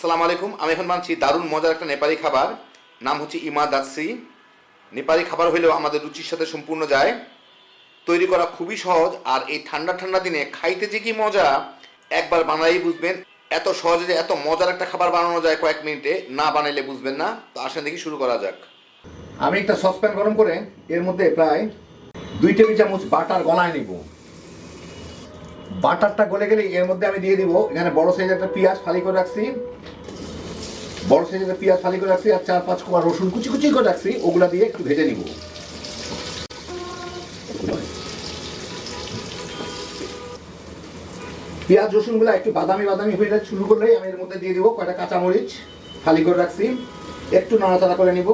আসসালামু আলাইকুম। আমি এখন বানছি দারুণ মজার একটা নেপালি খাবার। নাম হচ্ছে ইমা দাসি নেপালি খাবার হইলেও আমাদের রুচির সাথে সম্পূর্ণ যায়। তৈরি করা খুবই সহজ আর এই ঠান্ডা ঠান্ডা দিনে খাইতে যে কি মজা, একবার বানাই বুঝবেন। এত সহজে যে এত মজার একটা খাবার বানানো যায় কয়েক মিনিটে, না বানাইলে বুঝবেন না। তো আসেন দেখি শুরু করা যাক। আমি একটা সসপ্যান গরম করে এর মধ্যে প্রায় দুই টেবিল চামচ বাটার গলায় নিব। বাটারটা গলে গেলে এর মধ্যে আমি দিয়ে দিব এখানে বড় সাইজের একটা পেঁয়াজ ফালি করে রাখছি। বড় সাইজের পেঁয়াজ ফালি করে রাখছি আর চার পাঁচ কোয়া রসুন কুচি কুচি করে রাখছি, ওগুলা দিয়ে একটু ভেজে নিব। পেঁয়াজ, রসুনগুলো একটু বাদামি বাদামি হয়ে শুরু করলেই আমি এর মধ্যে দিয়ে দিব কয়টা কাঁচামরিচ ফালি করে রাখছি। একটু নাড়াচাড়া করে নিব।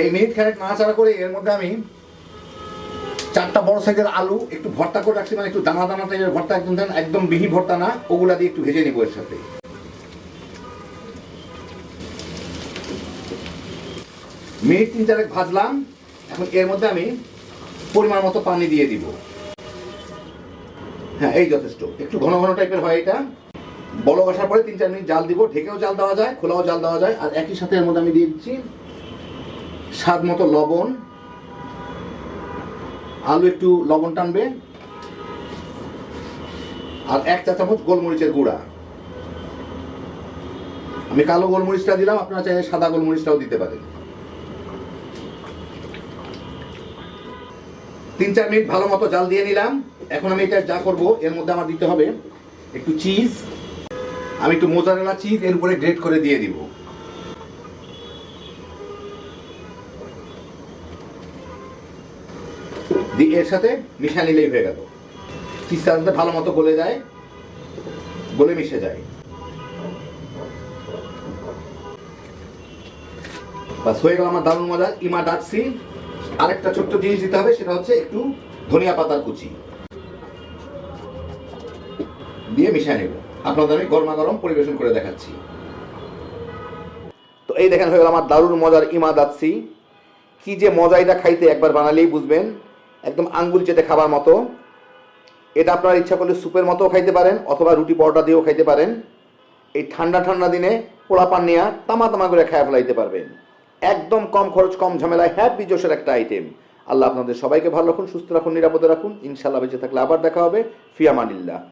এই মিনিট খানেক নাড়াচাড়া করে এর মধ্যে আমি চারটা বড় সাইজের আলু একটু ভর্তা করে রাখছি মানে একটু দানা দানা টাইপের ভর্তা একদম দেন, একদম বিহি ভর্তা না, ওগুলা দিয়ে একটু ভেজে নিব এর সাথে। মিনিট তিন চারেক ভাজলাম, এখন এর মধ্যে আমি পরিমাণ মতো পানি দিয়ে দিব। হ্যাঁ এই যথেষ্ট। একটু ঘন ঘন টাইপের হয় এটা। বড় বসার পরে তিন চার মিনিট জাল দিব। ঢেকেও জাল দেওয়া যায়, খোলাও জাল দেওয়া যায়। আর একই সাথে এর মধ্যে আমি দিয়ে দিচ্ছি স্বাদ মতো লবণ। আলু একটু লবণ টানবে। আর এক চা চামচ গোলমরিচের গুঁড়া। আমি কালো গোলমরিচটা দিলাম, আপনারা চাইলে সাদা গোলমরিচটাও দিতে পারেন। তিন চার মিনিট ভালো মতো জাল দিয়ে নিলাম। এখন আমি এটা যা করব, এর মধ্যে আমার দিতে হবে একটু চিজ। আমি একটু মোজারেলা চিজ, এর উপরে গ্রেট করে দিয়ে দিব। এর সাথে মিশা নিলেই হয়ে গেল। চিজটা যাতে ভালো মতো গলে যায়, গলে মিশে যায়। বাস, হয়ে গেল আমার দারুণ মজা ইমা ডাকছি আরেকটা ছোট্ট জিনিস দিতে হবে, সেটা হচ্ছে একটু ধনিয়া পাতার কুচি। দিয়ে মিশিয়ে নেব। আপনাদের আমি গরমা গরম পরিবেশন করে দেখাচ্ছি। তো এই দেখেন হয়ে গেল আমার দারুণ মজার ইমা দাচ্ছি কি যে মজা এটা খাইতে একবার বানালেই বুঝবেন, একদম আঙ্গুল চেটে খাবার মতো। এটা আপনার ইচ্ছা করলে স্যুপের মতো খাইতে পারেন, অথবা রুটি পরোটা দিয়েও খাইতে পারেন। এই ঠান্ডা ঠান্ডা দিনে পোড়া পান নিয়ে তামা তামা করে খায় ফেলাইতে পারবেন। একদম কম খরচ, কম ঝামেলায় হ্যাপি জোশের একটা আইটেম আল্লাহ আপনাদের সবাইকে ভালো রাখুন, সুস্থ রাখুন, নিরাপদে রাখুন। ইনশাল্লাহ বেঁচে থাকলে আবার দেখা হবে। ফিয়ামানিল্লাহ